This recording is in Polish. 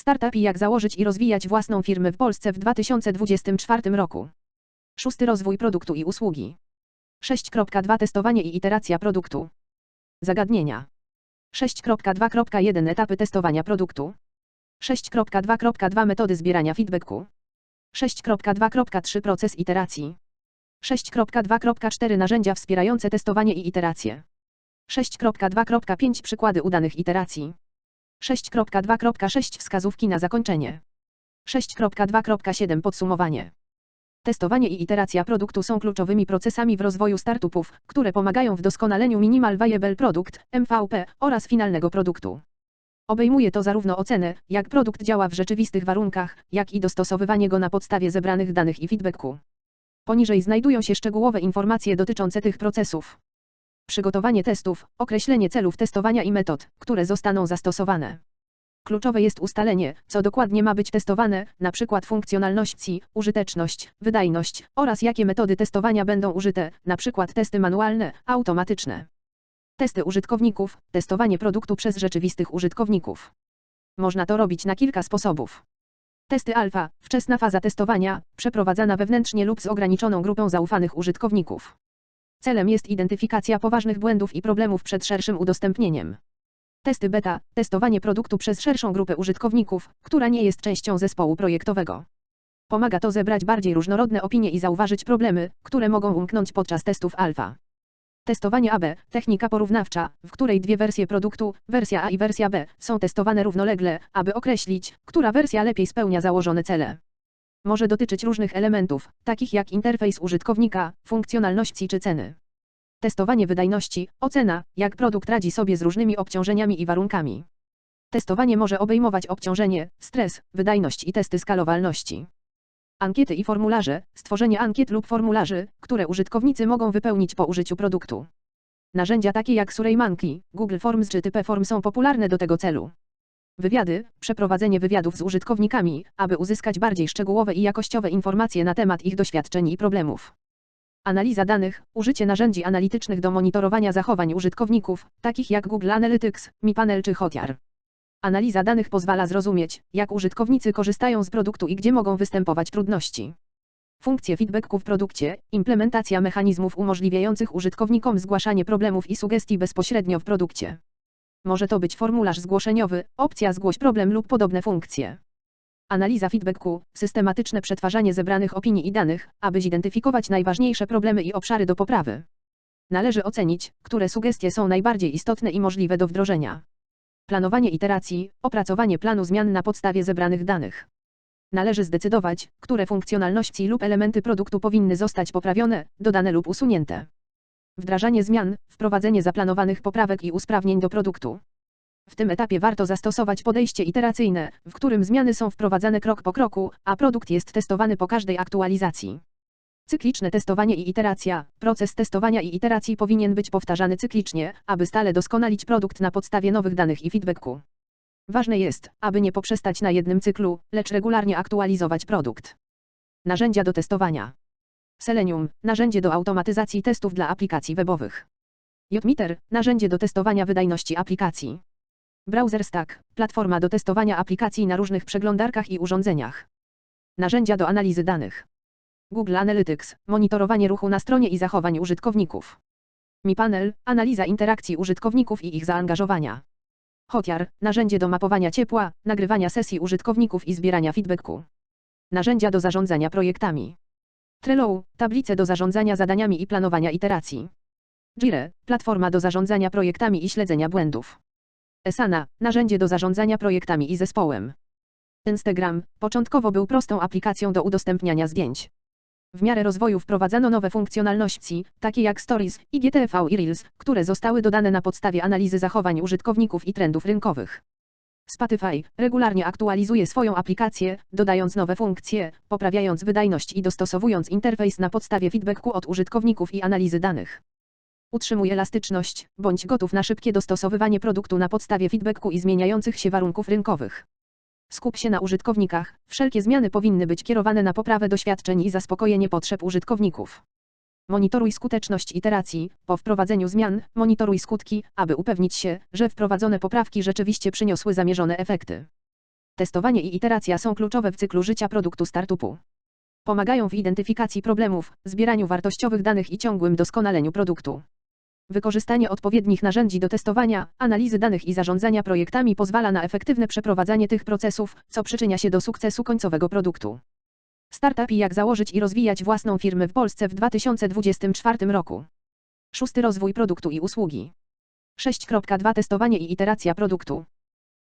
Startup i jak założyć i rozwijać własną firmę w Polsce w 2024 roku. Szósty rozwój produktu i usługi. 6.2 Testowanie i iteracja produktu. Zagadnienia. 6.2.1 Etapy testowania produktu. 6.2.2 Metody zbierania feedbacku. 6.2.3 Proces iteracji. 6.2.4 Narzędzia wspierające testowanie i iteracje. 6.2.5 Przykłady udanych iteracji. 6.2.6 Wskazówki na zakończenie. 6.2.7 Podsumowanie. Testowanie i iteracja produktu są kluczowymi procesami w rozwoju startupów, które pomagają w doskonaleniu Minimal Viable Product MVP oraz finalnego produktu. Obejmuje to zarówno ocenę, jak produkt działa w rzeczywistych warunkach, jak i dostosowywanie go na podstawie zebranych danych i feedbacku. Poniżej znajdują się szczegółowe informacje dotyczące tych procesów. Przygotowanie testów, określenie celów testowania i metod, które zostaną zastosowane. Kluczowe jest ustalenie, co dokładnie ma być testowane, np. funkcjonalności, użyteczność, wydajność oraz jakie metody testowania będą użyte, np. testy manualne, automatyczne. Testy użytkowników, testowanie produktu przez rzeczywistych użytkowników. Można to robić na kilka sposobów. Testy alfa, wczesna faza testowania, przeprowadzana wewnętrznie lub z ograniczoną grupą zaufanych użytkowników. Celem jest identyfikacja poważnych błędów i problemów przed szerszym udostępnieniem. Testy beta, testowanie produktu przez szerszą grupę użytkowników, która nie jest częścią zespołu projektowego. Pomaga to zebrać bardziej różnorodne opinie i zauważyć problemy, które mogą umknąć podczas testów alfa. Testowanie AB, technika porównawcza, w której dwie wersje produktu, wersja A i wersja B, są testowane równolegle, aby określić, która wersja lepiej spełnia założone cele. Może dotyczyć różnych elementów, takich jak interfejs użytkownika, funkcjonalności czy ceny. Testowanie wydajności, ocena, jak produkt radzi sobie z różnymi obciążeniami i warunkami. Testowanie może obejmować obciążenie, stres, wydajność i testy skalowalności. Ankiety i formularze, stworzenie ankiet lub formularzy, które użytkownicy mogą wypełnić po użyciu produktu. Narzędzia takie jak SurveyMonkey, Google Forms czy Typeform są popularne do tego celu. Wywiady, przeprowadzenie wywiadów z użytkownikami, aby uzyskać bardziej szczegółowe i jakościowe informacje na temat ich doświadczeń i problemów. Analiza danych, użycie narzędzi analitycznych do monitorowania zachowań użytkowników, takich jak Google Analytics, MiPanel czy Hotjar. Analiza danych pozwala zrozumieć, jak użytkownicy korzystają z produktu i gdzie mogą występować trudności. Funkcje feedbacku w produkcie, implementacja mechanizmów umożliwiających użytkownikom zgłaszanie problemów i sugestii bezpośrednio w produkcie. Może to być formularz zgłoszeniowy, opcja zgłoś problem lub podobne funkcje. Analiza feedbacku, systematyczne przetwarzanie zebranych opinii i danych, aby zidentyfikować najważniejsze problemy i obszary do poprawy. Należy ocenić, które sugestie są najbardziej istotne i możliwe do wdrożenia. Planowanie iteracji, opracowanie planu zmian na podstawie zebranych danych. Należy zdecydować, które funkcjonalności lub elementy produktu powinny zostać poprawione, dodane lub usunięte. Wdrażanie zmian, wprowadzenie zaplanowanych poprawek i usprawnień do produktu. W tym etapie warto zastosować podejście iteracyjne, w którym zmiany są wprowadzane krok po kroku, a produkt jest testowany po każdej aktualizacji. Cykliczne testowanie i iteracja. Proces testowania i iteracji powinien być powtarzany cyklicznie, aby stale doskonalić produkt na podstawie nowych danych i feedbacku. Ważne jest, aby nie poprzestać na jednym cyklu, lecz regularnie aktualizować produkt. Narzędzia do testowania. Selenium, narzędzie do automatyzacji testów dla aplikacji webowych. JMeter, narzędzie do testowania wydajności aplikacji. Browser Stack, platforma do testowania aplikacji na różnych przeglądarkach i urządzeniach. Narzędzia do analizy danych. Google Analytics, monitorowanie ruchu na stronie i zachowań użytkowników. MiPanel, analiza interakcji użytkowników i ich zaangażowania. Hotjar, narzędzie do mapowania ciepła, nagrywania sesji użytkowników i zbierania feedbacku. Narzędzia do zarządzania projektami. Trello, tablice do zarządzania zadaniami i planowania iteracji. Jira, platforma do zarządzania projektami i śledzenia błędów. Asana, narzędzie do zarządzania projektami i zespołem. Instagram, początkowo był prostą aplikacją do udostępniania zdjęć. W miarę rozwoju wprowadzano nowe funkcjonalności, takie jak Stories, IGTV i Reels, które zostały dodane na podstawie analizy zachowań użytkowników i trendów rynkowych. Spotify regularnie aktualizuje swoją aplikację, dodając nowe funkcje, poprawiając wydajność i dostosowując interfejs na podstawie feedbacku od użytkowników i analizy danych. Utrzymuj elastyczność, bądź gotów na szybkie dostosowywanie produktu na podstawie feedbacku i zmieniających się warunków rynkowych. Skup się na użytkownikach. Wszelkie zmiany powinny być kierowane na poprawę doświadczeń i zaspokojenie potrzeb użytkowników. Monitoruj skuteczność iteracji. Po wprowadzeniu zmian, monitoruj skutki, aby upewnić się, że wprowadzone poprawki rzeczywiście przyniosły zamierzone efekty. Testowanie i iteracja są kluczowe w cyklu życia produktu startupu. Pomagają w identyfikacji problemów, zbieraniu wartościowych danych i ciągłym doskonaleniu produktu. Wykorzystanie odpowiednich narzędzi do testowania, analizy danych i zarządzania projektami pozwala na efektywne przeprowadzanie tych procesów, co przyczynia się do sukcesu końcowego produktu. Startup i jak założyć i rozwijać własną firmę w Polsce w 2024 roku. Szósty rozwój produktu i usługi. 6.2 Testowanie i iteracja produktu.